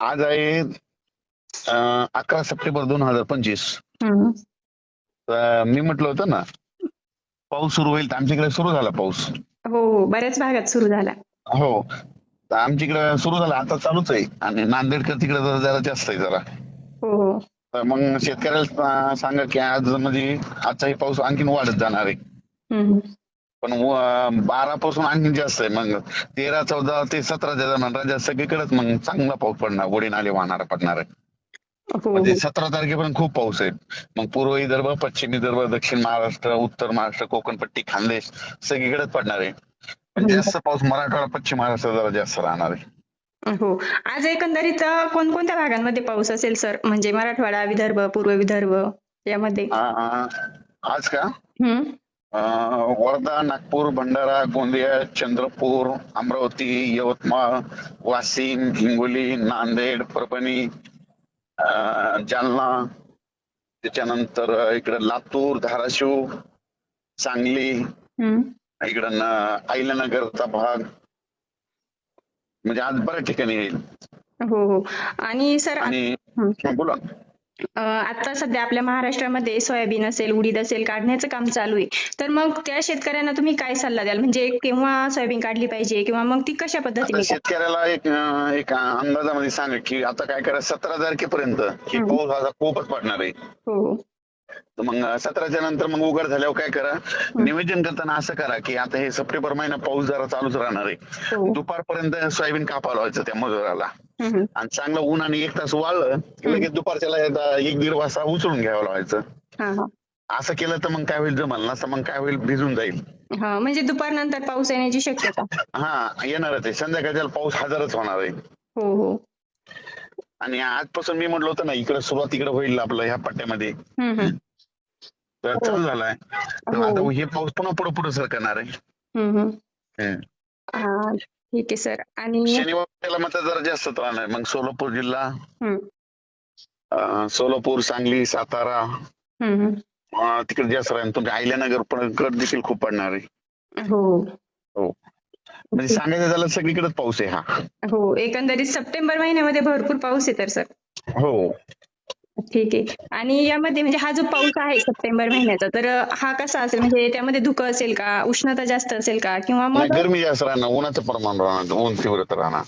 आज आहे अकरा सप्टेंबर दोन हजार पंचवीस. मी म्हटलं होतं ना पाऊस सुरू होईल तर आमच्याकडे सुरू झाला पाऊस. हो हो बऱ्याच भागात सुरू झाला. हो आमच्याकडे सुरू झाला आता चालूच आहे. आणि नांदेडकर तिकडे जरा जरा जास्त आहे जरा. हो हो. तर मग शेतकऱ्याला सांगा की आज म्हणजे आजचाही पाऊस आणखीन वाढत जाणार आहे. पण बारा पासून आणखीन जास्त आहे. मग तेरा चौदा ते दरम्यान राज्यात सगळीकडेच मग चांगला पाऊस पडणार गोडी नाले वाहणारा पडणार आहे. हो. म्हणजे हो सतरा तारखेपर्यंत खूप पाऊस आहे. मग पूर्व विदर्भ पश्चिम विदर्भ दक्षिण महाराष्ट्र उत्तर महाराष्ट्र कोकणपट्टी खानदेश सगळीकडेच पडणार आहे. पण हम्म. जास्त पाऊस मराठवाडा पश्चिम महाराष्ट्र जरा जास्त राहणार आहे. हो. आज एकंदरीत कोणकोणत्या भागांमध्ये पाऊस असेल सर? म्हणजे मराठवाडा विदर्भ पूर्व विदर्भ यामध्ये. आज का? वर्धा नागपूर भंडारा गोंदिया चंद्रपूर अमरावती यवतमाळ वाशिम हिंगोली नांदेड परभणी जालना त्याच्यानंतर इकडे लातूर धाराशिव सांगली. इकडं अहिल्यानगरचा भाग. म्हणजे आज बऱ्याच ठिकाणी येईल. हो हो. आणि सर आणि बोला. आता सध्या आपल्या महाराष्ट्रामध्ये सोयाबीन असेल उडीद असेल काढण्याचं काम चालू आहे. तर मग त्या शेतकऱ्यांना तुम्ही काय सल्ला द्याल? म्हणजे केव्हा सोयाबीन काढली पाहिजे किंवा मग ती कशा पद्धतीने शेतकऱ्याला एक एक अंदाजामध्ये सांगा की आता काय करा सतरा तारखेपर्यंत. पाऊस खूपच पडणार आहे. हो. मग सतराच्या नंतर मग उघड झाल्यावर काय करा नियोजन करताना असं करा की आता हे सप्टेंबर महिना पाऊस जरा चालूच राहणार आहे. हो. दुपारपर्यंत सोयाबीन कापायला लावायचं त्या मजुराला. आणि चांगलं ऊन आणि एक तास वाळलं की लगेच दुपारच्याला एक दीड वाजता उचलून घ्यावं लावायचं. हा हा. असं केलं तर मग काय होईल जमल नसतं मग काय होईल भिजून जाईल. हा म्हणजे दुपारनंतर पाऊस येण्याची शक्यता. हा येणारच आहे संध्याकाळच्या पाऊस हजारच होणार आहे. हो हो. आणि आजपासून मी म्हटलं होतं ना इकडे सुरुवात इकडे होईल आपलं ह्या पट्ट्यामध्ये. तर चालू झालाय. तर हो. आता हे पाऊस पुन्हा पुढे पुढे सरकणार आहे. ठीक आहे सर. आणि शनिवारला मात्र जरा जास्त राहणार मग सोलापूर जिल्हा हम्म, अं, सोलापूर सांगली सातारा हम्म, हम्म. अं, तिकडे जास्त राहील तुमच्या अहिल्यानगर पण गड देखील खूप पडणार आहे. हो. हो. म्हणजे सांगायचं झालं सगळीकडेच पाऊस आहे हा. हो एकंदरीत सप्टेंबर महिन्यामध्ये भरपूर पाऊस आहे तर सर. हो. ठीक आहे. आणि यामध्ये म्हणजे हा जो पाऊस आहे सप्टेंबर महिन्याचा तर हा कसा असेल? म्हणजे त्यामध्ये धुकं असेल का? उष्णता जास्त असेल का? किंवा मग गरमी जास्त राहणार उन्हाचं प्रमाण राहणार ऊन तीव्रता राहणार.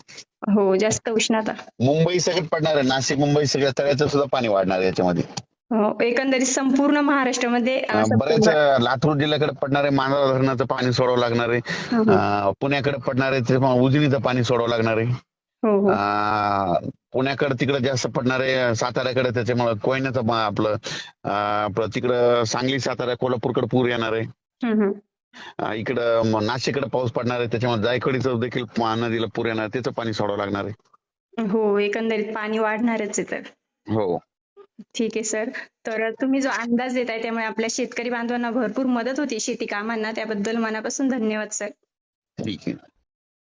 हो जास्त उष्णता. मुंबई सगळं पडणार आहे. नाशिक मुंबई सगळ्या तळ्याचं सुद्धा पाणी वाढणार आहे याच्यामध्ये. हो एकंदरीत संपूर्ण महाराष्ट्रामध्ये बरेच लातूर जिल्ह्याकडे पडणार आहे मांजरा धरणाचं पाणी सोडावं लागणार आहे. हो, हो. पुण्याकडे पडणार उजनीचं पाणी सोडावं लागणार आहे. हो हो. पुण्याकडे तिकडे जास्त पडणार आहे साताऱ्याकडे त्याच्यामुळे कोयन्याचं पा- आपलं तिकडं सांगली सातारा कोल्हापूरकडे पूर येणार आहे. इकडं नाशिककडे पाऊस पडणार आहे त्याच्यामुळे जायकवाडीचं देखील नदीला पूर येणार आहे त्याचं पाणी सोडावं लागणार आहे. हो एकंदरीत पाणी वाढणारच आहे तर. हो. ठीक आहे सर. तर तुम्ही जो अंदाज देताय त्यामुळे आपल्या शेतकरी बांधवांना भरपूर मदत होती शेती कामांना त्याबद्दल मनापासून धन्यवाद सर. ठीक आहे.